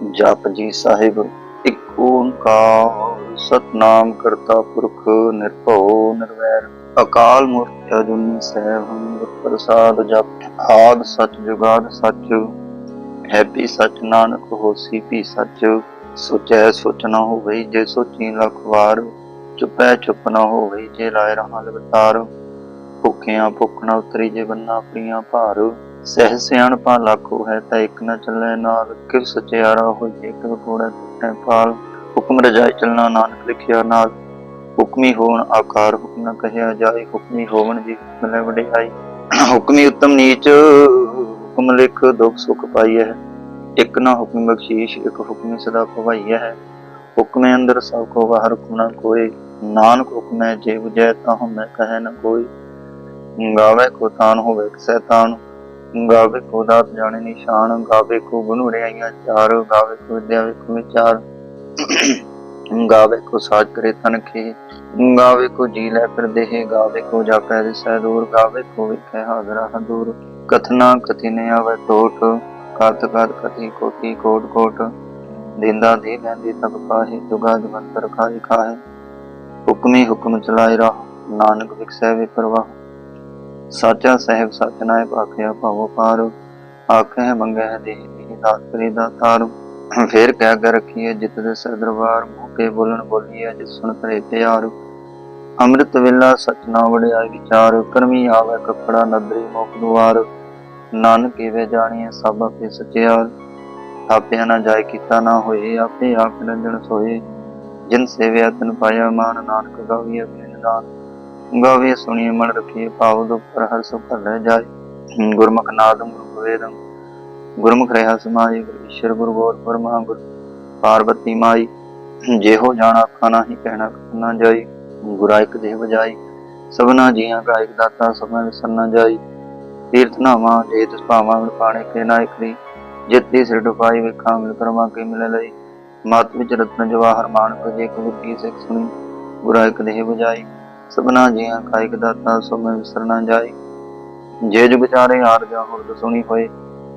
ਜਪ ਜੀ ਸਾਹਿਬ, ਇੱਕ ਓੰਕਾਰ, ਸਤਨਾਮ ਕਰਤਾ ਪੁਰਖ ਨਿਰਭਉ ਨਿਰਵੈਰ। ਅਕਾਲ ਮੂਰਤ ਅਜੂਨੀ ਸਹਿਬ ਪ੍ਰਸਾਦ ਜਪ। ਆਦ ਸਚ ਜੁਗਾਦ ਸਚ, ਹੈਪੀ ਸਚ ਨਾਨਕ ਹੋਸੀ ਭੀ ਸਚ। ਸੋਚੈ ਸੋਚ ਨਾ ਹੋਵੇ ਜੇ ਸੋਚੀ ਲੱਖ ਵਾਰ, ਚੁਪੈ ਚੁਪ ਨਾ ਹੋਵੇ ਜੇ ਲਾਇ ਰਹਾ ਲਗਤਾਰ। ਭੁੱਖਿਆਂ ਭੁੱਖ ਨਾ ਉਤਰੀ ਜੇ ਬੰਨਾ ਆਪਣੀਆਂ ਭਾਰ। ਸਹਿ ਸਿਆਣਪਾ ਲੱਖੋ ਹੈ ਤਾਂ ਇੱਕ ਨਾ ਚੱਲੇ ਨਾਲ, ਕਿਵ ਸਚਿਆਰਾ ਹੋਏ ਇੱਕ ਕੋੜਾ ਟੁੱਟੇ ਪਾਲ ਹੁਕਮ ਰਜਾਈ ਚੱਲਣਾ ਨਾਨਕ ਲਿਖਿਆ ਨਾਲ, ਹੁਕਮੀ ਹੋਣ ਆਕਾਰ ਹੁਕਮ ਨਾ ਕਹਿਆ ਜਾਏ, ਹੁਕਮੀ ਹੋਵਨ ਜੀ ਹੁਕਮ ਲੈ ਵਡਿਆਈ। ਹੁਕਮੀ ਉਤਮ ਨੀਚ, ਹੁਕਮ ਲਿਖ ਦੁਖ ਸੁਖ ਪਾਈਐ। ਇੱਕ ਨਾ ਹੁਕਮ ਬਖਸ਼ੀਸ਼, ਇੱਕ ਹੁਕਮੀ ਸਦਾ ਭਵਾਈਐ ਹੈ ਹੁਕਮੇ ਅੰਦਰ ਸਭ ਕੋ ਬਾਹਰ ਹੁਕਮ ਨਾ ਨਾਨਕ ਹੁਕਮੈ ਜੇ 부ਜੈ ਤਾਂ ਹਮੈ ਕਹੈ ਨ ਕੋਈ ਗਾਵੇ ਕੋ ਤਾਨ ਹੋਵੇ ਸੈਤਾਨ ਗਾਵੇ ਕੋ ਦਾਤ ਜਾਣੇ ਨਿਸ਼ਾਨ, ਗਾਵੇ ਕੋ ਗੁਣ ਚਾਰ, ਗਾਵੇ ਕੋ ਵਿਦਿਆ ਵੇਖੋ ਵਿਚਾਰ, ਗਾਵੇ ਕੋ ਸਾਜ ਕਰੇ ਤਨ ਗਾਵੇ ਕੋ ਜੀ ਲੈ ਫਿਰ ਦੇਹ, ਗਾਵੇ ਕੋ ਜਾਪੈ ਦਿਸੈ ਦੂਰ, ਗਾਵੇ ਕੋ ਵਿਖੈ ਹਾਜ਼ਰਾ ਹਦੂਰ ਕਥਨਾ ਕਥੀ ਨ ਆਵੇ ਟੋਟ ਕਤ ਕਤ ਕਥੀ ਕੋਟੀ ਕੋਟ ਕੋਟ, ਦਿੰਦਾ ਦੇ ਲੈਂਦੀ ਤਬ ਕਾਹੇ ਜੁਗਾ ਜਵੰਤਰ ਖਾਈ ਖਾਏ ਹੁਕਮੀ ਹੁਕਮ ਚਲਾਏ ਰਾਹ, ਨਾਨਕ ਵਿਖਸੈ ਵੇ ਪਰਵਾਹ। ਸਾਚਾ ਸਹਿਬ ਸਚ ਨਾਇ ਆਖਿਆ, ਭਾਵੋ ਪਾਰ। ਆਖੇ ਮੰਗੈ ਦੇਹ ਦੀ ਦਾਤ ਕਰੀ ਦਾਤਾਰ। ਫੇਰ ਕਹਿ ਕੇ ਰੱਖੀਏ ਜਿਤ ਦੇ ਸਰ ਦਰਬਾਰ, ਮੂੰਹ ਬੋਲਣ ਬੋਲੀਏ ਜਿਸ ਸੁਣ ਕਰੇ ਤਿਆਰ ਅੰਮ੍ਰਿਤ ਵੇਲਾ ਸਚ ਨਾ ਵਿਚਾਰ, ਕਰਮੀ ਆਵੇ ਕਪੜਾ, ਨਦਰੀ ਮੁਖ ਦੁਆਰ। ਨਾਨਕ ਵੇ ਜਾਣੀਏ ਸਭ ਆਪੇ ਸਚਿਆਰ। ਥਾਪਿਆ ਨਾ ਜਾਇ ਕੀਤਾ ਨਾ ਹੋਏ, ਆਪੇ ਆਪ ਰੰਜਣ ਸੋਏ। ਜਿਨ ਸੇਵਿਆ ਤਨ ਪਾਇਆ ਮਾਨ, ਨਾਨਕ ਗਾਵੀਏ ਬਿਨ ਨਿਦਾਨ ਗਾਵੇ, ਸੁਣੀਏ ਮਨ ਰਖੀਏ ਭਾਵ ਦੁਖ ਪਰ ਹਰ ਸੁਖ ਲੈ ਜਾਏ। ਗੁਰਮੁਖ ਨਾਦਮ ਗੁਰੂ ਵੇਦਮ ਗੁਰਮੁਖ ਰਹਾ ਸਮਾਈ ਈਸ਼ਰ ਗੁਰੂ ਗੋਰ ਪਰਮਾ ਗੁਰ ਪਾਰਵਤੀ ਮਾਈ, ਜਿਹੋ ਜਾਣਾ ਅੱਖਾਂ ਨਹੀਂ, ਕਹਿਣਾ ਨਾ ਜਾਈ। ਗੁਰਾ ਇੱਕ ਦੇਹ ਵਜਾਈ, ਸਭਨਾ ਜੀਆਂ ਕਾ ਇੱਕ ਦਾਤਾ, ਸਭਨਾ ਵਿਸਰਨਾ ਜਾਈ। ਤੀਰਥ ਨਾਵਾਂ ਜੇ ਤਿਸ ਭਾਵਾਂ ਮਿਲ ਪਾਣੇ ਕੇ ਨਾ ਇਕਰੀ ਜਿੱਤੀ ਸਿਰ ਡੁਪਾਈ ਵੇਖਾਂ ਮਿਲ ਕਰਮਾ ਕੇ ਮਿਲ ਲਈ। ਮਾਤ ਵਿੱਚ ਰਤਨ ਜਵਾਹਰ ਮਾਨਕ ਜੇ ਕਬੂਰ ਸਿੱਖ ਸੁਣੀ। ਗੁਰਾ ਇੱਕ ਦੇਹ ਵਜਾਈ। ਸਭਨਾ ਜੀਆਂ ਕਾ ਦਾਤਾ ਸਭਨਾ ਵਿਸਰਨਾ ਜਾਈ ਜੇ ਜੁਗ ਚਾਰੇ ਹਾਰ ਜਾ ਹੋਰ ਸੁਣੀ ਹੋਏ,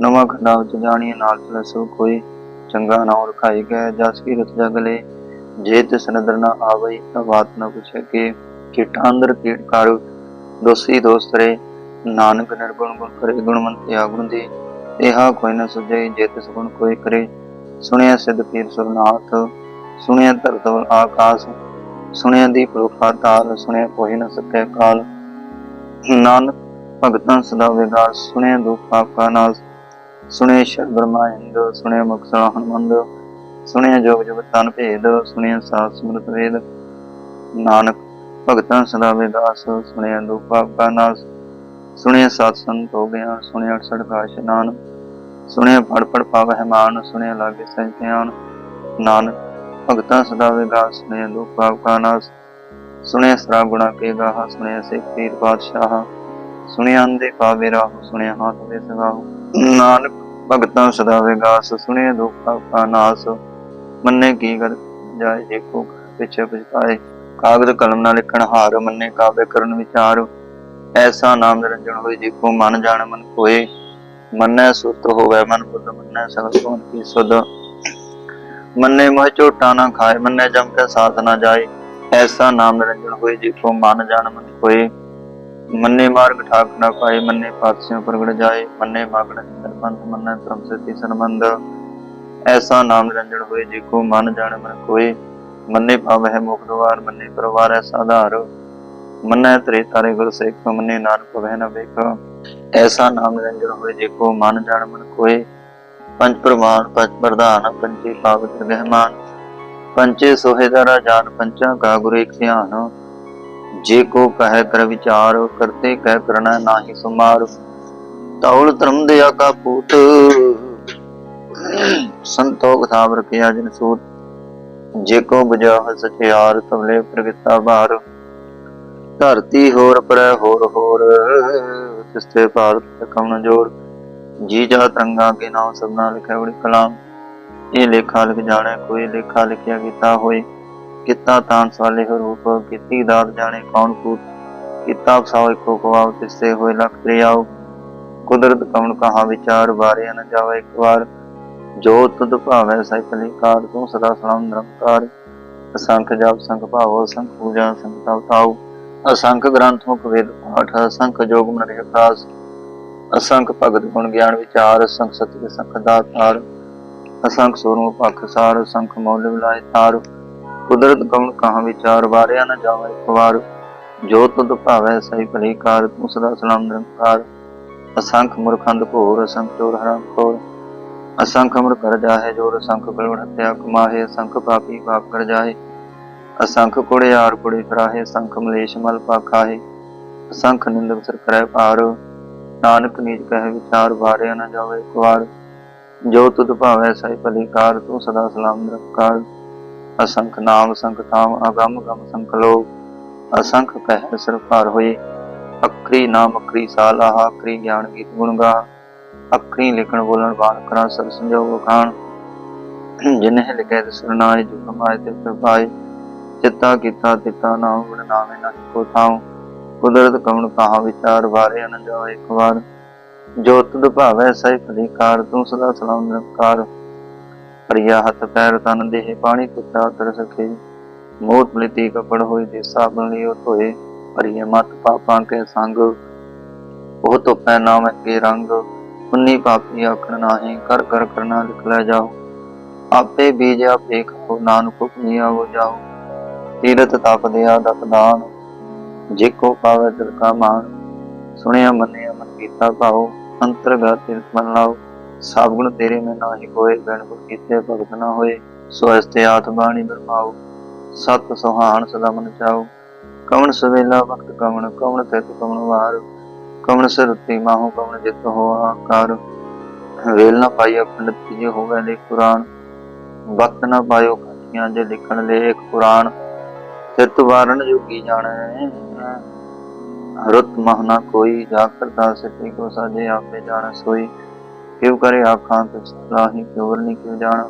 ਨਵਾਂ ਖੰਡਾ ਵਿੱਚ ਜਾਣੀਏ ਨਾਲ ਚਲੇ ਸੋ ਕੋਈ ਚੰਗਾ ਨਾਮ ਰਖਾਈ ਗਏ, ਜਸ ਕੀ ਰਤ ਜਗ ਜੇ ਤਿਸ ਨਦਰ ਨਾ ਆਵਈ, ਤਾਂ ਬਾਤ ਨਾ ਪੁੱਛੇ ਕਿ ਕੀਟਾਂ ਅੰਦਰ ਕੀਟ ਕਰ, ਦੋਸੀ ਦੋਸਤਰੇ ਨਾਨਕ ਨਿਰਗੁਣ ਗੁਣ ਕਰੇ ਗੁਣਵੰਤਿਆ ਗੁਣ ਦੇ। ਇਹਾ ਕੋਈ ਨਾ ਸੁਝੇ, ਜੇ ਤਿਸ ਗੁਣ ਕੋਈ ਕਰੇ। ਸੁਣਿਆ ਸਿਧ ਪੀਰ ਸੁਰਨਾਥ, ਸੁਣਿਆ ਧਰਤਵ ਆਕਾਸ਼। ਸੁਣਿਆ ਦੀ ਰੂਪਾ ਸੁਣਿਆ ਕੋਈ ਨਾ ਸਕੇ ਕਾਲ। ਨਾਨਕ ਭਗਤਾਂ ਸਦਾ ਵਿਗਾਸ, ਸੁਣਿਆ ਦੁਖ ਪਾਪ ਨਾਸ। ਸੁਣਿਆ ਸ਼ਰ ਬ੍ਰਹਮਾ ਇੰਦ, ਸੁਣਿਆ ਮੁਕਸਾ ਹਨਮੰਦ ਸੁਣਿਆ ਜੋਗ ਜੁਗ ਤਨ ਭੇਦ, ਸੁਣਿਆ ਸਾਸ ਸਮਰਤ ਵੇਦ। ਨਾਨਕ ਭਗਤਾਂ ਸਦਾ ਵਿਗਾਸ, ਸੁਣਿਆ ਦੁਖ ਪਾਪ ਨਾਸ। ਸੁਣਿਆ ਸਤ ਸੰਤ ਹੋ ਗਿਆ, ਸੁਣਿਆ ਅਠਸਠ ਕਾ ਇਸ਼ਨਾਨ ਸੁਣਿਆ ਫੜ ਫੜ ਪਾਵਹਿ ਮਾਨ, ਸੁਣਿਆ ਲਾਗੇ ਸਹਿ ਨਾਨਕ ਭਗਤਾਂ ਸਦਾ ਵਿਗਾਸ ਸੁਣਿਆ ਦੁਖ ਪਾਪ ਕਾ ਨਾਸ ਸੁਣਿਆ ਸਰਾ ਗੁਣਾ ਕੇ ਗਾਹ, ਸੁਣਿਆ ਸਿੱਖ ਪੀਰ ਬਾਦਸ਼ਾਹ ਸੁਣਿਆ ਅੰਦੇ ਪਾਵੇ ਰਾਹ, ਸੁਣਿਆ ਹਾਥ ਵੇ ਸਗਾਹ। ਨਾਨਕ ਭਗਤਾਂ ਸਦਾ ਵਿਗਾਸ, ਸੁਣਿਆ ਦੁਖ ਪਾਪ ਕਾ ਨਾਸ ਮੰਨੇ ਕੀ ਕਰ ਜਾਏ ਜੇ ਕੋ ਪਿਛੇ ਪਛਤਾਏ ਕਾਗਜ਼ ਕਲਮ ਨਾਲ ਲਿਖਣ ਹਾਰ, ਮੰਨੇ ਕਾਵੇ ਕਰਨ ਵਿਚਾਰ। ਐਸਾ ਨਾਮ ਨਿਰੰਜਨ ਹੋਏ ਜੇ ਕੋ ਮਨ ਜਾਣ ਮਨ ਕੋਏ। ਮੰਨੈ ਸੁਤ ਹੋਵੇ ਮਨ ਬੁੱਧ, ਮੰਨੈ ਸਗਲ ਕੋਨ ਕੀ ਸੁਧ। ਮੰਨੇ ਮੋਹ ਝੋਟਾ ਨਾ ਖਾਏ, ਮੰਨੇ ਜਮ ਕੇ ਸਾਥ ਨਾ ਜਾਏ। ਐਸਾ ਨਾਮ ਨਿਰੰਜਨ ਹੋਏ ਜੇ ਕੋ ਮਨ ਜਾਣ ਮਨ ਕੋਏ ਮੰਨੇ ਮਾਰਗ ਠਾਕ ਨਾ ਪਾਏ, ਮੰਨੇ ਪਾਤਸਿਓ ਪ੍ਰਗਟ ਜਾਏ। ਮੰਨੇ ਮਾਗਣ ਸਰਪੰਥ ਮੰਨੇ ਧਰਮ ਸਤੀ ਸੰਬੰਧ। ਐਸਾ ਨਾਮ ਨਿਰੰਜਨ ਹੋਏ ਜੇ ਕੋ ਮਨ ਜਾਣ ਮਨ ਕੋਏ ਮੰਨੇ ਪਾਵਹਿ ਮੁਖ ਦਵਾਰ ਮੰਨੇ ਪਰਵਾਰ ਹੈ ਸਾਧਾਰ। ਮੰਨੇ ਤਰੇ ਤਾਰੇ ਗੁਰ ਸੇਖ, ਮੰਨੇ ਨਾਨਕ ਵਹਿ ਨਾ ਵੇਖ। ਐਸਾ ਨਾਮ ਨਿਰੰਜਨ ਹੋਏ ਜੇ ਕੋ ਮਨ ਜਾਣ ਮਨ ਕੋਏ ਪੰਜ ਪ੍ਰਮਾਣ ਪੰਜ ਪ੍ਰਧਾਨ ਪੰਚੇ ਪਾਵਤ ਰਹਿਮਾਨ ਪੰਚੇ ਸੋਹੇਦਾਰਾ ਜਾਨ ਪੰਚਾਂ ਕਾ ਗੁਰੂ ਇੱਕ ਧਿਆਨ। ਜੇ ਕੋ ਕਹੈ ਕਰ ਵਿਚਾਰ, ਕਰਤੇ ਕਹਿ ਕਰਨਾ ਨਾਹੀ ਸੁਮਾਰ। ਤੌਲ ਧਰਮ ਦਿਆ ਕਾ ਪੂਤ ਸੰਤੋਖ ਥਾਵ ਰਖਿਆ ਜਿਨ ਸੂਤ। ਜੇ ਕੋ ਬੁਝਾਹ ਸਚਿਆਰ ਤਵਲੇ ਪ੍ਰਗਟਾ ਬਾਰ ਧਰਤੀ ਹੋਰ ਪਰੈ ਹੋਰ ਹੋਰ, ਤਿਸਤੇ ਭਾਰਤ ਕਮਨ ਜੋੜ ਜੀ ਜਾ ਤਰੰਗਾ ਕੇ ਨਾਮ ਸਭਨਾ ਲਿਖਿਆ ਬੜੀ ਕਲਾਮ। ਇਹ ਲੇਖਾ ਲਿਖ ਜਾਣੇ, ਕੋਈ ਲੇਖਾ ਲਿਖਿਆ ਕੀਤਾ ਹੋਏ, ਕਿਤਾ ਤਾਨ ਸਵਾਲੇ ਹੋ ਰੂਪ, ਕੀਤੀ ਦਾਤ ਜਾਣੇ ਕੌਣ ਕੂਟ ਕਿਤਾ ਸਾਉ ਇੱਕੋ ਕਵਾਉ ਤਿਸਤੇ ਹੋਏ ਲਖ ਪ੍ਰਿਆਉ ਕੁਦਰਤ ਕੌਣ ਕਹਾ ਵਿਚਾਰ, ਬਾਰੇ ਨ ਜਾਵੇ ਇੱਕ ਵਾਰ। ਜੋ ਤੁਧ ਭਾਵੈ ਸਹਿ ਕਾਰ ਤੂੰ ਸਦਾ ਸਲਾਮ ਨਿਰੰਕਾਰ। ਅਸੰਖ ਜਪ, ਸੰਖ ਭਾਵੋ ਅਸੰਖ ਪੂਜਾ ਅਸੰਖ ਤਪ ਤਾਉ। ਅਸੰਖ ਗ੍ਰੰਥੋਂ ਕਵੇਦ ਪਾਠ, ਅਸੰਖ ਜੋਗ ਮਨ ਅਭਿਆਸ ਅਸੰਖ ਭਗਤ ਗੁਣ ਗਿਆਨ ਵਿਚਾਰ, ਅਸੰਖ ਸਤਿ ਅਸੰਖ ਦਾਤਾਰ ਅਸੰਖ ਸੋਨੂੰ ਪਖ ਅਸੰਖ ਮੌਲ ਵਿਲਾਇ ਤਾਰ। ਕੁਦਰਤ ਕਵਣ ਕਹਾਂ ਵਿਚਾਰ, ਵਾਰਿਆ ਨ ਜਾਵੇ ਇੱਕ ਵਾਰ। ਜੋ ਤੁਧ ਭਾਵੈ ਸਹੀ ਭਲੀ ਕਾਰ ਤੂੰ ਸਦਾ ਸਲਾਮ ਨਿਰੰਕਾਰ। ਅਸੰਖ ਮੁਰਖੰਦ ਘੋਰ, ਅਸੰਖ ਚੋਰ ਹਰਾਮ ਖੋਰ ਅਸੰਖ ਅਮਰ ਕਰ ਜਾਹੇ ਜੋਰ, ਅਸੰਖ ਬਲਵੜ ਹੱਤਿਆ ਕਮਾਹੇ, ਅਸੰਖ ਪਾਪੀ ਪਾਪ ਕਰ ਜਾਹੇ। ਅਸੰਖ ਕੁੜੇ ਆਰ ਕੁੜੇ ਫਰਾਹੇ ਅਸੰਖ ਮਲੇਸ਼ ਮਲ ਪਾਖਾਹੇ। ਅਸੰਖ ਨਿੰਦਕ ਸਰ ਕਰੈ ਪਾਰ ਨਾਨਕ ਨੀਚ ਕਹਿ ਵਿਚਾਰ ਵਾਰਿਆ ਨ ਜਾਵੇ ਇੱਕ ਵਾਰ। ਜੋ ਤੁਧ ਭਾਵੈ ਸਹੀ ਭਲੀ ਕਾਰ ਤੂੰ ਸਦਾ ਸਲਾਮ ਨਿਰੰਕਾਰ। ਅਸੰਖ ਨਾਮ ਅਸੰਖ ਥਾਮ, ਅਗੰਮ ਗਮ ਸੰਖ ਲੋਕ ਅਸੰਖ ਕਹਿ ਸਿਰ ਭਾਰ ਹੋਏ। ਅਕਰੀ ਨਾਮ ਅਕਰੀ ਸਾਲਾ ਅਕਰੀ ਗਿਆਨ ਗੀਤ ਗੁਣ ਗਾ ਅਕਰੀ ਲਿਖਣ ਬੋਲਣ ਬਾਣ ਕਰਾਂ, ਸਭ ਸੰਜੋਗ ਖਾਨ ਜਿਨਹਿ ਲਿਖੇ ਦਸਰਨਾਏ ਜੋ ਕਮਾਏ ਤੇ ਪ੍ਰਭਾਏ ਚਿੱਤਾ ਕੀਤਾ, ਤਿਤਾ ਨਾਮ ਗੁਣ ਨਾਮੇ ਨਾ ਕੋ ਥਾਉ। ਕੁਦਰਤ ਕਵਣ ਕਹਾ ਵਿਚਾਰ ਵਾਰੇ ਨ ਜਾਓ ਇੱਕ ਵਾਰ। ਜੋ ਤੁਧ ਭਾਵੈ ਸਹਿ ਭਲੀ ਤੂੰ ਸਦਾ ਸਲਾਮ ਨਿਰੰਕਾਰ। ਹਰੀਆ ਹੱਥ ਪੈਰ ਤਨ ਦੇਹ, ਪਾਣੀ ਕੁੱਤਾ ਤਰ ਸਕੇ ਮੋਤ ਮਲਿਤੀ ਕਪੜ ਹੋਈ ਦੇ ਸਾਬਨ ਲਿਓ ਧੋਏ। ਹਰੀਏ ਮਤ ਪਾਪਾਂ ਕੇ ਸੰਗ, ਉਹ ਤੋਂ ਪੈ ਨਾਮ ਕੇ ਰੰਗ। ਪੁੰਨੀ ਪਾਪੀ ਆਖਣ ਨਾਹੀ, ਕਰ ਕਰ ਕਰਨਾ ਲਿਖ ਲੈ ਜਾਓ। ਆਪੇ ਬੀਜ ਆਪੇ ਖਾਓ, ਨਾਨਕ ਹੁਕਮੀ ਆਵੋ ਜਾਓ। ਤੀਰਤ ਤਪ ਦਿਆ ਦਪਦਾਨ ਜੇ ਕੋ ਪਾਵੇ ਦਿਲ ਕਾ ਮਾਨ ਸੁਣਿਆ ਮੰਨਿਆ ਮਨ ਕੀਤਾ ਭਾਉ, ਅੰਤਰਗਤ ਤੀਰਥ ਮਨ ਲਾਓ। ਸਭ ਗੁਣ ਤੇਰੇ ਮੈਂ ਨਾਹੀ ਕੋਏ, ਬਿਨ ਗੁਣ ਕੀਤੇ ਭਗਤ ਨਾ ਹੋਏ। ਸੋ ਅਸਤੇ ਆਤ ਬਾਣੀ ਸਤ ਸੁਹਾਣ ਸਦਾ ਮਨ ਚਾਓ। ਕਵਣ ਸਵੇਲਾ ਵਕਤ ਕਵਣ ਕਵਣ ਤਿਤ ਕਵਣ ਵਾਰ। ਕਵਣ ਸਰਤੀ ਮਾਹੂ, ਕਵਣ ਜਿਤ ਹੋ ਆਕਾਰ। ਵੇਲ ਨਾ ਪਾਈਆ ਪੰਡਤ ਜੀ ਹੋਵੇ ਲੈ ਕੁਰਾਨ ਵਕਤ ਨਾ ਪਾਇਓ ਕਾਠੀਆਂ ਜੇ ਲਿਖਣ ਲੇਖ ਪੁਰਾਣ ਤਿਤ ਵਾਰਨ ਜੋਗੀ ਜਾਣੈ ਰੁੱਤ ਮਹਨਾ ਕੋਈ ਜਾ ਕਰਤਾ ਸਿੱਧੀ ਕੋ ਸਾਜੇ ਆਪੇ ਜਾਣ। ਸੋਈ ਕਿਉ ਕਰੇ ਆਖਾਂ ਤੇ ਸਲਾਹੀ ਕਿਉ ਨਹੀਂ ਕਿਉ ਜਾਣ।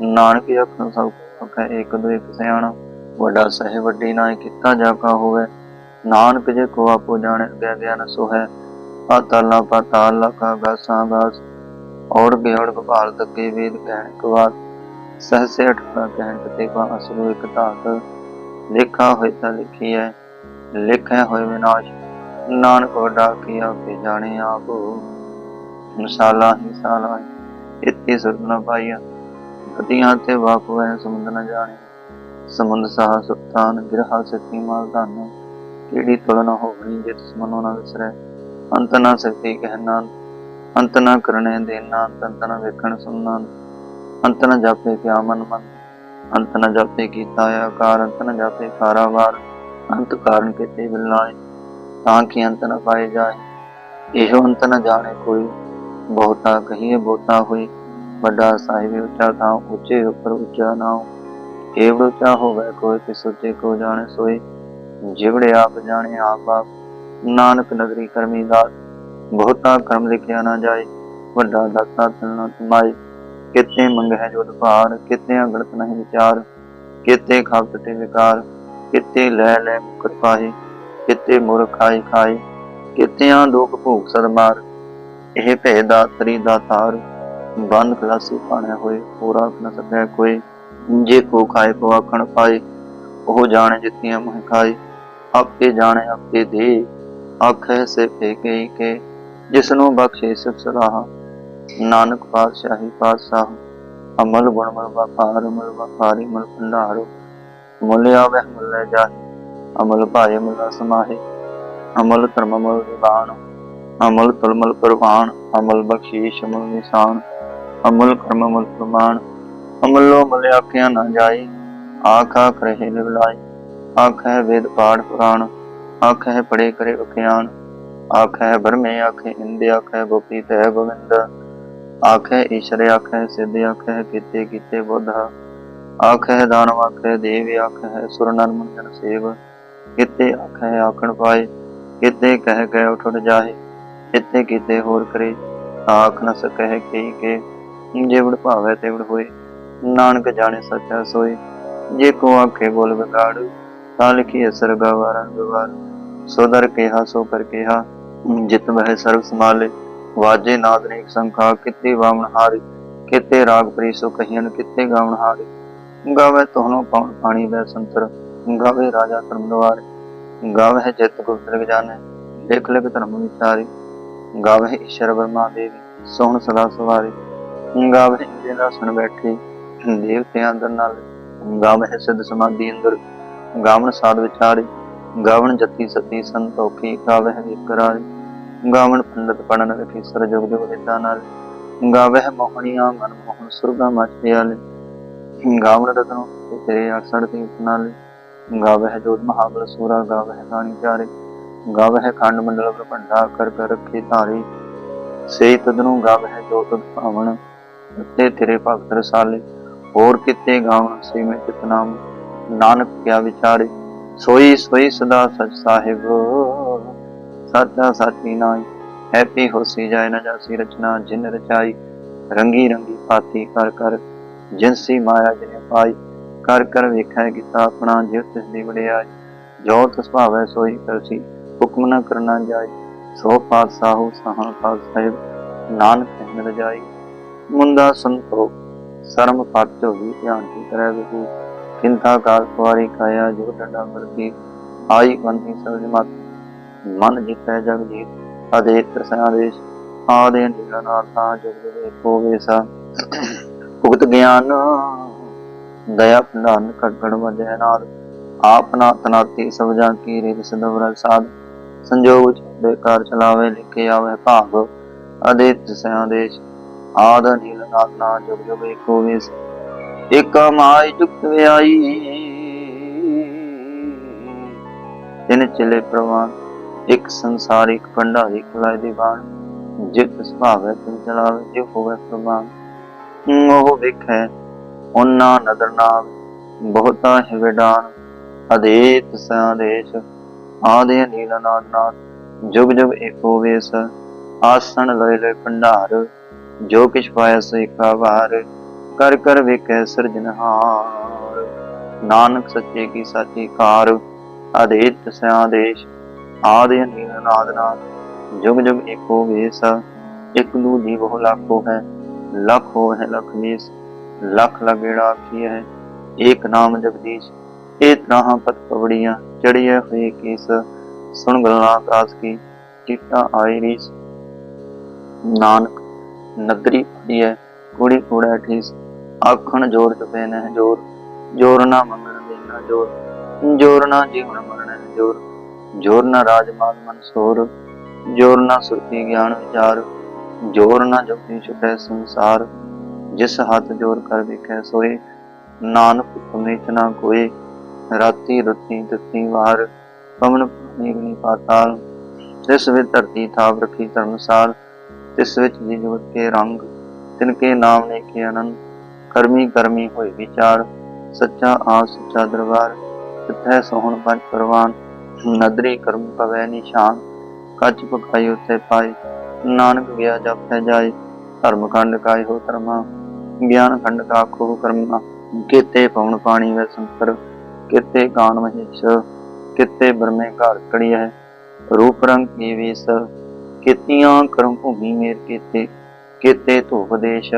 ਨਾਨਕ ਅੱਖਾਂ ਸਭ ਅੱਖਾਂ ਇੱਕ ਦੋ ਇੱਕ ਸਿਆਣਾ। ਵੱਡਾ ਸਹਿ, ਵੱਡੀ ਨਾਇ ਕੀਤਾ ਜਾ ਕਾ ਹੋਵੇ। ਨਾਨਕ ਜੇ ਕੋ ਆਪੋ ਜਾਣੇ ਗਿਆ ਗਿਆਨ ਸੋ ਹੈ ਪਾਤਾਲਾ ਪਾਤਾਲ ਕਾ ਗਾਸਾਂ ਗਾਸ। ਔੜ ਬਿਹੜ ਗੋਪਾਲ ਤੱਕੇ ਵੇਦ ਕਹਿਣ ਕਵਾਤ ਸਹਸੇ ਅਠਾ ਕਹਿਣ ਕਤੇ ਕਾ ਅਸਰੂ ਇੱਕ ਧਾਤ। ਲਿਖਾ ਹੋਇ ਤਾਂ ਲਿਖੀ ਲਿਖਿਆ ਹੋਇ ਵਿਨਾਸ਼ ਨਾਨਕ ਵੱਡਾ ਕੀ ਆਪੇ ਜਾਣੇ ਆਪ। ਮਸਾਲਾ ਹੀ ਸਾਲਾ ਇਤੀ ਸੁਰਤ ਨ ਪਾਈਆ ਗਤੀਆਂ ਤੇ ਵਾਪਵੈ ਸਮੁੰਦ ਨ ਜਾਣੇ। ਸਮੁੰਦ ਸਾਹ ਸੁਤਾਨ ਗਿਰਹਾ ਸਤੀ ਮਾਲ ਧਨ ਕਿਹੜੀ ਤੁਲਨਾ ਹੋਣੀ ਜੇ ਤਿਸ ਮਨੋ ਨਾ ਵਿਸਰੈ। ਅੰਤ ਨਾ ਸਕਤੀ ਕਹਿਣਾ ਅੰਤ ਨਾ ਕਰਨੇ ਦੇਣਾ ਅੰਤ ਨਾ ਵੇਖਣ ਸੁਣਨਾ। ਅੰਤ ਨਾ ਜਾਪੇ ਕਿਆ ਮਨ ਮਨ ਅੰਤ ਨ ਜਾਪੇ ਕੀਤਾ ਆਕਾਰ, ਅੰਤ ਨ ਜਾਪੇ ਕਾਰਾਵਾਰ ਅੰਤ ਕਾਰਨ ਕਿਤੇ ਬਿਲਾਏ ਤਾਂ ਕਿ ਅੰਤ ਨ ਪਾਏ ਜਾਏ। ਇਹੋ ਅੰਤ ਨ ਜਾਣੇ ਕੋਈ, ਬਹੁਤਾ ਕਹੀਏ ਬਹੁਤਾ ਹੋਈ ਵੱਡਾ ਸਾਹਿਬ ਉੱਚਾ ਤਾਂ ਉੱਚੇ ਉੱਪਰ ਉੱਚਾ ਨਾਉ ਕੇਵਲ ਉੱਚਾ ਹੋਵੇ ਕੋਈ ਕਿਸ ਸੁੱਚੇ ਕੋ ਜਾਣੇ ਸੋਈ ਜਿਵੜੇ ਆਪ ਜਾਣੇ ਆਪ ਆਪ ਨਾਨਕ ਨਗਰੀ ਕਰਮੀ ਦਾ ਬਹੁਤਾ ਕਰਮ ਲਿਖਿਆ ਨਾ ਜਾਏ, ਵੱਡਾ ਦਾਤਾ ਤਲਣਾ ਤੁਮਾਈ ਕਿਤੇ ਮੰਗਹਿ ਜੋਦ ਭਾਰ ਕਿਤੇ ਅਗੜਤ ਨਹੀਂ ਵਿਚਾਰ ਕਿਤੇ ਖਾਵਤ ਤੇ ਵਿਕਾਰ ਕਿਤੇ ਲੈ ਲੈ ਮੁਕਰ ਪਾਹੀ ਕਿਤੇ ਮੁਰ ਖਾਈ ਖਾਈ ਕਿਤਿਆਂ ਲੋਕ ਭੂਖ ਸਦ ਇਹ ਭੇ ਦਾ ਤਰੀ ਤਾਰ ਬੰਦ ਖਲਾਸੀ ਪਾਣੇ ਹੋਏ, ਪੂਰਾ ਨ ਸਕੈ ਕੋਈ, ਜੇ ਕੋ ਖਾਏ ਕੋ ਆਖਣ ਪਾਏ, ਉਹ ਜਾਣੇ ਜਿਤੀਆਂ ਮਹ ਖਾਏ, ਆਪੇ ਜਾਣੇ ਆਪੇ ਦੇ, ਆਖੇ ਸੇ ਫੇ ਕੇ ਜਿਸ ਨੂੰ ਬਖਸ਼ੇ ਸਿਫ ਸਲਾਹ ਨਾਨਕ ਪਾਤਸ਼ਾਹੀ ਪਾਤਸ਼ਾਹ, ਅਮਲ ਗੁਣ ਮਲ ਵਪਾਰ ਮਲ ਵਪਾਰੀ ਮਲ ਭੰਡਾਰੋ, ਮੁੱਲ ਆਵੇ ਮੁੱਲ ਲੈ ਅਮਲ ਭਾਏ ਮੁੱਲ ਸਮਾਹੇ ਅਮਲ ਧਰਮ ਮਲ ਵਿਵਾਨ ਅਮਲ ਤਲਮਲ ਪ੍ਰਵਾਨ ਅਮਲ ਬਖਸ਼ੀਸ਼ ਅਮਲ ਨਿਸ਼ਾਨ, ਅਮਲ ਕਰਮ ਅਮਲ ਪ੍ਰਮਾਨ ਅਮਲੋ ਮਲ ਆਖਿਆ ਨਾ ਜਾਏ, ਆਖ ਰਹੇ ਲਿਵਲਾਈ ਹੈ ਵੇਦ ਪਾਠ ਪੁਰਾਣ, ਆਖ ਹੈ ਪੜੇ ਕਰੇ ਵਿਖਿਆਨ ਹੈ ਬਰਮੇ ਆਖੈ ਇੰਦ ਆਖੈ ਗੋਪੀ ਤੈ ਗੋਵਿੰਦ ਆਖੈ ਈਸ਼ਰ, ਆਖੈ ਸਿੱਧ, ਆਖੈ ਕੀਤੇ ਕੀਤੇ ਬੁੱਧ। ਆਖੈ ਦਾਨਵ, ਆਖੈ ਦੇਵ, ਆਖੈ ਸੁਰ ਨਰ ਮੁੰਡਨ ਸੇਵ। ਕਿਤੇ ਆਖੈ ਆਖਣ ਪਾਏ, ਕਿਤੇ ਕਹਿ ਗਏ ਉਠ ਉਠ ਜਾਏ ਕਿਤੇ ਹੋਰ ਕਰੇ। ਆਖ ਨ ਸਕਹਿ ਕਹੀ ਕੇ ਜਿਵੜ ਭਾਵੇ ਤਿਵੜ ਹੋਏ। ਨਾਨਕ ਜਾਣੇ ਸੱਚਾ ਸੋਏ, ਜੇ ਕੋ ਆਖੇ ਬੋਲ ਵਿਗਾੜ, ਤਾਂ ਲਿਖੀ ਅਸਰ ਗਵਾਰਾ ਗਵਾਰ। ਸੋ ਕਿਹਾ, ਸੋ ਕਰ ਕਿਹਾ, ਜਿਤ ਵਹਿ ਸਰਬ ਸਮਾਲੇ ਵਾਜੇ ਨਾਦ ਨੇਕ ਸੰਖਾ ਕਿਤੇ ਵਾਮਨ ਹਾਰੀ, ਕਿਤੇ ਰਾਗ ਪ੍ਰੀਸੋ ਕਹੀਨ ਕਿਤੇ ਗਾਵਣ ਹਾਰੇ। ਗਾਵੇ ਤੋਹਨੋ ਪਉਣ ਪਾਣੀ ਵੈ ਸੰਤਰ, ਗਾਵੇ ਰਾਜਾ ਧਰਮ ਦਵਾਰੇ। ਗਾਵੇ ਜਿਤ ਗੁਪਤ ਲਿਖ ਜਾਣੇ, ਲਿਖ ਲਿਖ ਧਰਮ ਵਿਚਾਰੇ। ਗਾਵੇ ਈਸ਼ਰ ਵਰਮਾ ਦੇਵੀ, ਸੋਹਣ ਸਦਾ ਸਵਾਰੇ। ਗਾਵੇ ਜਿਹੜਾ ਸੁਣ ਬੈਠੇ, ਦੇਵਤਿਆਂ ਅੰਦਰ ਨਾਲ। ਗਾਵੇ ਸਿੱਧ ਸਮਾਧੀ ਅੰਦਰ, ਗਾਵਣ ਸਾਧ ਵਿਚਾਰੀ। ਗਾਵਣ ਜਤੀ ਸਤੀ ਸੰਤੋਖੀ, ਗਾਵੇ ਵਿਕਰਾਰੇ ਗਾਵਣ ਪੰਡਤ ਪੜਨ ਰਖੀ ਸਰ ਜੁਗ ਜੁਗ ਨਾਲ। ਗਾਵੇ ਮੋਹਣੀਆਂ ਮਨ ਮੋਹਨ ਸੁਰਗਾ ਮਚਦੇ ਗਾਵਣ ਰਤਨੋ ਤੇ ਤੇਰੇ ਅਕਸਰ ਤੇ ਨਾਲ ਗਾਵੇ ਜੋਤ ਮਹਾਬਲ ਸੂਰਾ ਗਾਵੇ ਗਾਣੀ ਚਾਰੇ। ਗਾਵੇ ਖੰਡ ਮੰਡਲ ਪ੍ਰਪੰਡਾ ਕਰ ਕਰ ਰੱਖੇ ਧਾਰੇ। ਸੇ ਤਦਨੂੰ ਗਾਵੇ ਜੋ ਤੁਧ ਤੇ ਤੇਰੇ ਭਗਤ ਰਸਾਲੇ। ਹੋਰ ਕਿਤੇ ਗਾਵਣ ਸੇ ਮੈਂ ਚਿਤ ਨਾਨਕ ਕਿਆ ਵਿਚਾਰੇ। ਸੋਈ ਸੋਈ ਸਦਾ ਸਚ ਸਾਹਿਬ। ਸਾਚਾ ਸਾਚੀ ਨਾਈ ਹੈਪੀ ਹੋਸੀ ਜਾਏ ਨਾ ਜਾਸੀ ਰਚਨਾ, ਜਿਨ ਰਚਾਈ, ਰੰਗੀ ਰੰਗੀ ਪਾਤੀ ਕਰ ਕਰ। ਜਿਨਸੀ ਮਾਇਆ ਜਿਨੇ ਪਾਈ, ਕਰ ਕਰ ਵੇਖੈ ਕੀਤਾ ਆਪਣਾ ਜਿਵ ਤਿਸ ਦੀ ਵਡਿਆਈ। ਜੋ ਤਿਸ ਭਾਵੈ ਸੋਈ ਕਰਸੀ, ਹੁਕਮ ਨ ਕਰਨਾ ਜਾਏ। ਸੋ ਪਾਤਸ਼ਾਹੂ ਸਹਣ ਪਾਤ ਸਾਹਿਬ, ਨਾਨਕ ਕਹਿ ਰਜਾਈ ਮੁੰਦਾ ਸੰਤੋਖ ਸਰਮ ਪੱਟ ਹੋਈ ਧਿਆਨ ਕੀ ਕਰੈ ਵਿਹੂ ਕਿੰਤਾ ਕਾਲ ਕੁਵਾਰੀ ਕਾਇਆ, ਜੋ ਡੰਡਾ ਮਰਦੀ ਆਈ ਬੰਦੀ ਸਬਜ ਮਤ। ਮਨ ਜਿਤੈ ਜਗ ਜੀਤ ਅਦੇਕ ਪ੍ਰਸਾਦੇਸ਼ ਆਦੇ ਨਿਰਨਾਥਾ ਜੁਗ ਜੁਗ ਏਕੋ ਵੇਸਾ ਭੁਗਤ ਗਿਆਨ, ਦਇਆ ਭੰਡਾਰਨ ਕਟਕੜ ਵਜੈ ਨਾਦ ਆਪਨਾ ਤਨਾਤੀ ਸਬਜਾਂ ਕੀ ਰਿਦ ਸਦਵਰ ਸਾਧ। ਸੰਜੋਗ ਦੇ ਕਾਰ ਚਲਾਵੇ, ਲਿਖੇ ਆਵੇ ਭਾਗ ਅਦੇਤ ਸਿਆਦੇਸ਼ ਆਦ ਨੀਲ ਨਾਦ ਜੁਗ ਜੁਗ ਏਕੋ ਵੇਸ ਇਕ ਮਾਈ ਜੁਗਤ ਵਿਆਈ ਤਿਨ ਚਲੇ ਪ੍ਰਵਾਨ ਇੱਕ ਸੰਸਾਰ, ਇੱਕ ਭੰਡਾਰੀ ਖਲਾਇ ਦੀ ਬਾਣ ਜਿਤ ਸੁਭਾਵ ਤਿਨ ਚਲਾਵੇ ਜਿ ਹੋਵੇ ਪ੍ਰਮਾਨ ਉਹ ਵੇਖੈ, ਉਹਨਾਂ ਨਦਰ ਨਾਮ ਬਹੁਤਾ ਹੈ ਵਿਡਾਨ ਅਦੇਤ ਸੰਦੇਸ਼, ਆਦੇ ਨੀਲਨਾਦ ਨਾਦ ਜੁਗ ਜੁਗ ਏਕੋ ਵੇਸ, ਆਸਣ ਲਏ ਲਏ ਭੰਡਾਰ। ਜੋ ਕਿਛ ਪਾਇਆ ਸੋ ਏਕਾ ਵਾਰ, ਕਰ ਕਰ ਵੇਖੈ ਸਿਰਜਨਹਾਰ ਨਾਨਕ ਸੱਚੇ ਕੀ ਸਾਚੀ ਕਾਰ, ਅਦੇਤ ਸੰਦੇਸ਼ ਆਦੇ ਨੀਲਨਾਦ ਨਾਦ ਜੁਗ ਜੁਗ ਏਕੋ ਵੇਸ ਇੱਕ ਦੂ ਦੀ ਬਹੁ ਲਾਖੋ ਹੈ ਲੱਖ ਹੋ ਹੈ ਲਖ ਵੇਸ ਲੱਖ ਲਗੇੜਾ ਕੀ ਹੈ ਏਕ ਨਾਮ ਜਗਦੀਸ਼ ਇਹ ਤਰਾਹਾਂ ਪਤ ਪਵੜੀਆਂ ਚੜੀਏ ਹੋਏ ਕੀਸ ਸੁਣ ਗੱਲਾਂ ਕਾਸ ਕੀ ਚਿੱਟਾ ਆਈ ਰੀਸ ਨਾਨਕ ਨਦਰੀ ਪੜੀ ਹੈ ਕੁੜੀ ਕੂੜਾ ਠੀਸ ਆਖਣ ਜੋਰ ਚੁਪੇ ਨਹਿ ਜੋਰ ਜੋਰ ਨਾ ਮੰਗਣ ਦੇਣਾ ਜੋਰ ਜੋਰ ਨਾ ਜੀਵਨ ਮਰਨ ਹੈ ਜੋਰ ਨਾ ਰਾਜ ਮਾਲ ਮਨਸੂਰ, ਜੋਰ ਨਾ ਸੁਰਤੀ ਗਿਆਨ ਵਿਚਾਰ, ਜੋਰ ਨਾ ਜੁਗਤੀ ਛੁਟੈ ਸੰਸਾਰ, ਜਿਸ ਹੱਥ ਜੋਰ ਕਰ ਵੇਖੈ ਸੋਏ, ਨਾਨਕ ਤੁਮੇਚ ਨਾ ਕੋਏ, ਰਾਤੀ ਰੁੱਤੀ ਦਿੱਤੀ ਵਾਰ, ਪਵਨ ਨੀਗਨੀ ਪਾਤਾਲ, ਜਿਸ ਵਿੱਚ ਧਰਤੀ ਥਾਪ ਰੱਖੀ ਧਰਮਸਾਲ, ਤਿਸ ਵਿੱਚ ਜੀ ਜੁਗਤ ਕੇ ਰੰਗ, ਤਿਨ ਕੇ ਨਾਮ ਨੇ ਕੇ ਅਨੰਦ, ਕਰਮੀ ਕਰਮੀ ਹੋਏ ਵਿਚਾਰ, ਸੱਚਾ ਆਪ ਸੱਚਾ ਦਰਬਾਰ, ਤਿਥੈ ਸੋਹਣ ਪੰਜ ਪਰਵਾਨ ਨਦਰੀ ਕਰਮ ਪਵੈ ਨਿਸ਼ਾਨ, ਕੱਚ ਪਕਾਈ ਉਤੇ ਪਾਏ, ਨਾਨਕ ਗਿਆ ਜਪ ਜਾਏ, ਧਰਮ ਖੰਡ ਕਾਇ ਹੋ ਧਰਮਾ, ਗਿਆਨ ਖੰਡ ਕਾ ਖੋ ਕਰਮਾ, ਕਿਤੇ ਪਉਣ ਪਾਣੀ ਵੈ ਸੰਤਰ ਕਿਤੇ ਗਾਨ ਮਹੇਸ਼, ਕਿਤੇ ਬਰਮੇ ਘਰ ਕੜੀ ਹੈ ਰੂਪ ਰੰਗ ਕੀ ਵੇਸ, ਕਿਤੀਆਂ ਕਰਮ ਭੂਮੀ ਮੇਰ ਕੀਤੇ, ਕਿਤੇ ਧੂਪ ਦੇਸ਼,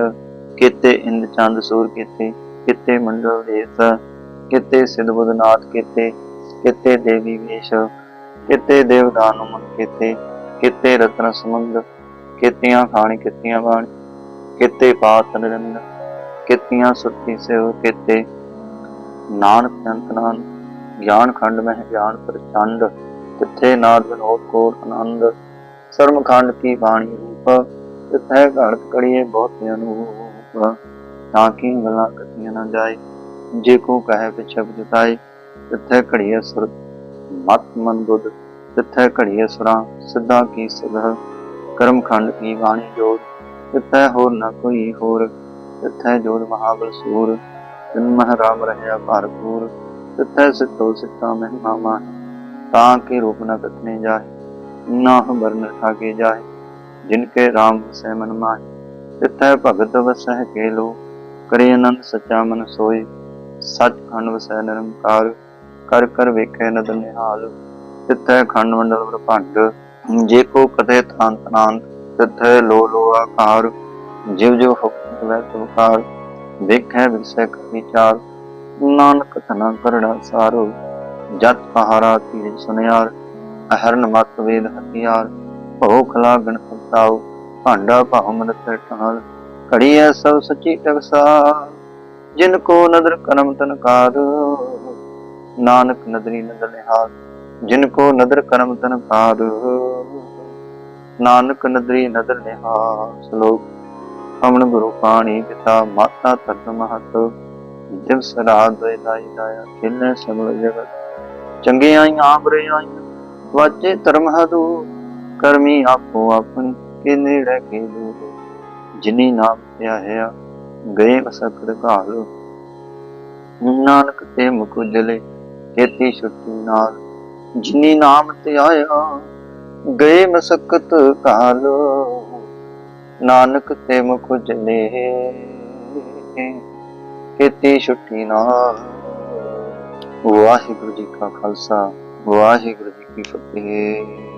ਕਿਤੇ ਇੰਦ ਚੰਦ ਸੂਰ ਕਿਤੇ ਕਿਤੇ ਮੰਡਲ ਦੇਸ, ਕਿਤੇ ਸਿਧ ਬੁਧਨਾਥ ਕਿਤੇ ਕਿਤੇ ਦੇਵੀ ਵੇਸ਼, ਕਿਤੇ ਦੇਵਦਾਨ ਮਨ ਕਿਤੇ ਕਿਤੇ ਰਤਨ ਸਮੁੰਦ ਕਿਤੀਆਂ ਖਾਣੀ, ਕਿਤੀਆਂ ਬਾਣੀ, ਕਿਤੇ ਪਾਤ ਨਿਰੰਦ ਕਿਤੀਆਂ ਸੁਰਤੀ ਸੇਵ ਕਿਤੇ। ਨਾਨਕ ਜੰਤ ਨਾਨ ਗਿਆਨ ਖੰਡ ਮਹਿ ਗਿਆਨ ਪ੍ਰਚੰਡ, ਤਿੱਥੇ ਨਾਦ ਵਿਨੋਦ ਕੋਟ ਆਨੰਦ। ਸਰਮ ਖੰਡ ਕੀ ਬਾਣੀ ਰੂਪ, ਤਿੱਥੇ ਘੜਤ ਕੜੀਏ ਬਹੁਤ ਅਨੂਪ ਤਾਂ ਕਿ ਗੱਲਾਂ ਕਥੀਆਂ ਨਾ ਜਾਏ, ਜੇ ਕੋ ਕਹੇ ਪਿਛੇ ਜਤਾਏ ਤਿੱਥੇ ਘੜੀਏ ਸੁਰ ਮਤ ਮਨ ਬੁੱਧ ਤਿੱਥੇ ਘੜੀਏ ਸੁਰਾਂ ਸਿੱਧਾ ਕੀ ਸਿਧ ਕਰਮ ਖੰਡ ਕੀ ਬਾਣੀ ਜੋੜ ਤਿੱਥੈ ਹੋਰ ਨਾ ਕੋਈ ਹੋਰ ਤਿੱਥੈ ਜੋੜ ਮਹਾਬਲ ਸੂਰ ਤਿਨ ਮਹ ਰਾਮ ਰਹਿਆ ਭਰਪੂਰ ਤਿੱਥੈ ਸਿੱਧੋ ਸਿੱਧਾ ਮਹਿਮਾ ਮਾਨ ਤਾਂ ਕੇ ਰੂਪ ਨ ਕਥਨੇ ਜਾਏ ਨਾ ਬਰਨ ਠਾਗੇ ਜਾਏ ਜਿਨ ਕੇ ਰਾਮ ਵਸੈ ਮਨ ਮਾਹਿ ਤਿੱਥੈ ਭਗਤ ਵਸੈ ਕੇ ਲੋ, ਕਰੇ ਆਨੰਦ ਸੱਚਾ ਮਨ ਸੋਏ ਸੱਚ ਖੰਡ ਵਸੈ ਨਿਰੰਕਾਰ, ਕਰ ਕਰ ਵੇਖੈ ਨਦਰ ਨਿਹਾਲ, ਤਿੱਥੈ ਖੰਡ ਮੰਡਲ ਬ੍ਰਹਮੰਡ, ਜੇ ਕੋ ਕਦੇ ਥਾਂਤ ਨਾਂਤ ਤਿੱਥੈ ਲੋ ਲੋ ਆਕਾਰ, ਜਿਵ ਜਿਵ ਹੁਕਮ ਵੈ ਤੁਕਾਰ ਵੇਖੈ ਵਿਸੈ ਕਰ ਵਿਚਾਰ, ਨਾਨਕ ਤਨਾ ਕਰੜਾ ਸਾਰੋ, ਜਤ ਪਹਾਰਾ ਤੀਰ ਸੁਨਿਆਰ, ਅਹਰਨ ਮਤ ਵੇਦ ਹਥਿਆਰ, ਭੋਖ ਲਾਗਣ ਪਤਾਉ ਭਾਂਡਾ ਭਾਉ ਮਨਤ ਠਾਲ ਘੜੀ ਐ ਸਭ ਸੱਚੀ ਟਕਸਾ ਜਿਨ ਕੋ ਨਦਰ ਕਰਮ ਤਨਕਾਰ ਨਾਨਕ ਨਦਰੀ ਨਦਰ ਨਿਹਾਲ, ਜਿਨ ਕੋ ਨਦਰ ਕਰਮ ਤਨਕਾਰ ਨਾਨਕ ਨਦਰੀ ਨਦਰ ਨਿਹਾਲ, ਸ਼ਲੋਕ ਅਮਨ ਗੁਰੂ ਪਾਣੀ ਪਿਤਾ ਮਾਤਾ ਤਤ ਮਹਤ। ਜਿਵ ਸਰਾਦ ਵੇ ਲਾਈ ਲਾਇਆ ਖਿਲੈ ਸਗਲ ਜਗਤ। ਚੰਗੀਆਂ ਆਈਆਂ ਬੁਰੀਆਂ ਵਾਜੇ ਧਰਮ ਹਦੂ ਕਰਮੀ ਆਪੋ ਆਪਣੀ ਕੇ ਨੇੜੇ ਕੇ ਦੂਰ। ਜਿਨੀ ਨਾਮ ਹੈ ਗਏ ਮਸਕਤ ਘਾਲ ਨਾਨਕ ਤੇ ਮੁਖ ਉਜਲੇ ਛੁੱਟੀ ਨਾਲ ਜਿਨੀ ਨਾਮ ਧਿਆਇਆ ਗਏ ਮਸਕਤ ਘਾਲ ਨਾਨਕ ਤੇ ਮੁਖ ਉਜਲੇ ਖੇਤੀ ਛੁੱਟੀ ਨਾਲ। ਵਾਹਿਗੁਰੂ ਜੀ ਕਾ ਖਾਲਸਾ, ਵਾਹਿਗੁਰੂ ਜੀ ਕੀ ਫਤਿਹ।